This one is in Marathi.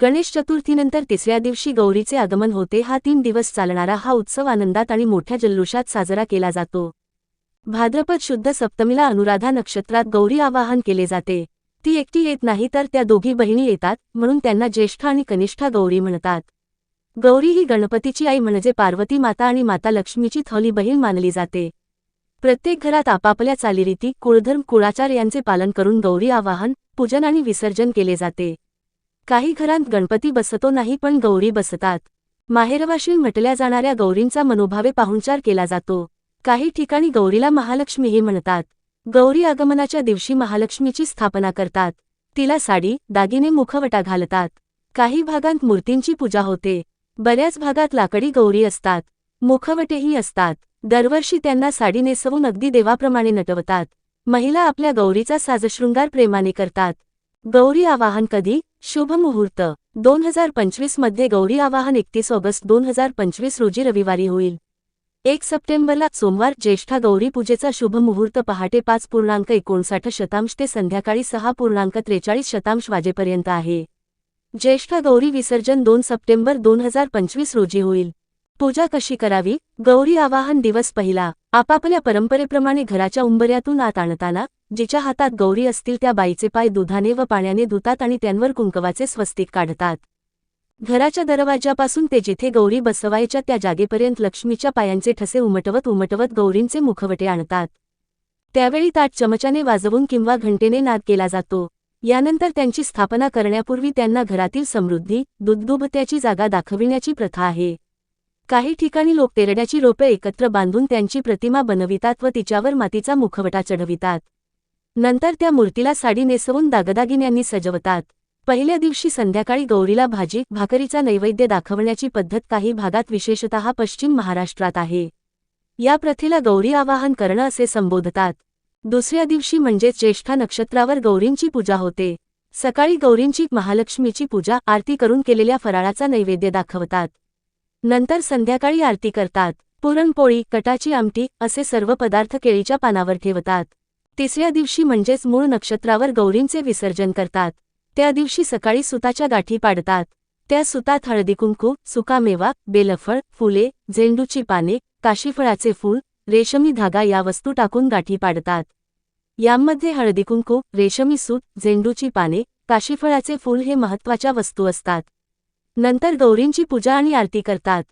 गणेश चतुर्थीनंतर तिसऱ्या दिवशी गौरीचे आगमन होते. हा तीन दिवस चालणारा हा उत्सव आनंदात आणि मोठ्या जल्लोषात साजरा केला जातो. भाद्रपद शुद्ध सप्तमीला अनुराधा नक्षत्रात गौरी आवाहन केले जाते. ती एकटी येत नाही तर त्या दोघी बहिणी येतात म्हणून त्यांना ज्येष्ठ आणि कनिष्ठा गौरी म्हणतात. गौरी ही गणपतीची आई म्हणजे पार्वती माता आणि माता लक्ष्मीची थौली बहीण मानली जाते. प्रत्येक घरात आपापल्या चालीरीती कुळधर्म कुळाचार यांचे पालन करून गौरी आवाहन पूजन आणि विसर्जन केले जाते. काही घरांत गणपती बसतो नाही पण गौरी बसतात. माहेरवाशील म्हटल्या जाणाऱ्या गौरींचा मनोभावे पाहुणचार केला जातो. काही ठिकाणी गौरीला महालक्ष्मीही म्हणतात. गौरी आगमनाच्या दिवशी महालक्ष्मीची स्थापना करतात. तिला साडी दागिने मुखवटा घालतात. काही भागांत मूर्तींची पूजा होते. बऱ्याच भागात लाकडी गौरी असतात. मुखवटेही असतात. दरवर्षी त्यांना साडी नेसवून अगदी देवाप्रमाणे नटवतात. महिला आपल्या गौरीचा साजशृंगार प्रेमाने करतात. गौरी आवाहन कधी? शुभ मुहूर्त दोन हजार पंचवीसमध्ये गौरी आवाहन एकतीस ऑगस्ट दोन हजार पंचवीस रोजी रविवारी होईल. एक सप्टेंबरला सोमवार ज्येष्ठा गौरी पूजेचा शुभ मुहूर्त पहाटे पाच पूर्णांक एकोणसाठ शतांश ते संध्याकाळी सहा पूर्णांक त्रेचाळीस शतांश वाजेपर्यंत आहे. ज्येष्ठा गौरी विसर्जन दोन सप्टेंबर दोन हजार पंचवीस रोजी होईल. पूजा कशी करावी? गौरी आवाहन दिवस पहिला. आपापल्या परंपरेप्रमाणे घराच्या उंबऱ्यातून आत आणताना जिच्या हातात गौरी असतील त्या बाईचे पाय दुधाने व पाण्याने धुतात आणि त्यांवर कुंकवाचे स्वस्तिक काढतात. घराच्या दरवाजापासून ते जिथे गौरी बसवायच्या त्या जागेपर्यंत लक्ष्मीच्या पायांचे ठसे उमटवत उमटवत गौरींचे मुखवटे आणतात. त्यावेळी ताट चमचाने वाजवून किंवा घंटेने नाद केला जातो. यानंतर त्यांची स्थापना करण्यापूर्वी त्यांना घरातील समृद्धी दुधदुभत्याची जागा दाखविण्याची प्रथा आहे. काही ठिकाणी लोक तेरड्याची रोपे एकत्र बांधून त्यांची प्रतिमा बनवितात व तिच्यावर मातीचा मुखवटा चढवितात. नंतर त्या मूर्तीला साडी नेसवून दागदागिन्यांनी सजवतात. पहिल्या दिवशी संध्याकाळी गौरीला भाजी भाकरीचा नैवेद्य दाखवण्याची पद्धत काही भागात विशेषतः पश्चिम महाराष्ट्रात आहे. या प्रथेला गौरी आवाहन करणं असे संबोधतात. दुसऱ्या दिवशी म्हणजे ज्येष्ठा नक्षत्रावर गौरींची पूजा होते. सकाळी गौरींची महालक्ष्मीची पूजा आरती करून केलेल्या फराळाचा नैवेद्य दाखवतात. नंतर संध्याकाळी आरती करतात. पुरणपोळी कटाची आमटी असे सर्व पदार्थ केळीच्या पानावर ठेवतात. तिसऱ्या दिवशी म्हणजेच मूळ नक्षत्रावर गौरींचे विसर्जन करतात. त्या दिवशी सकाळी सुताच्या गाठी पाडतात. त्या सुतात हळदीकुंकू सुकामेवा बेलफळ फुले झेंडूची पाने काशीफळाचे फूल रेशमी धागा या वस्तू टाकून गाठी पाडतात. यामध्ये हळदीकुंकू रेशमी सूत झेंडूची पाने काशीफळाचे फूल हे महत्त्वाच्या वस्तू असतात. नंतर गौरींची पूजा आणि आरती करतात.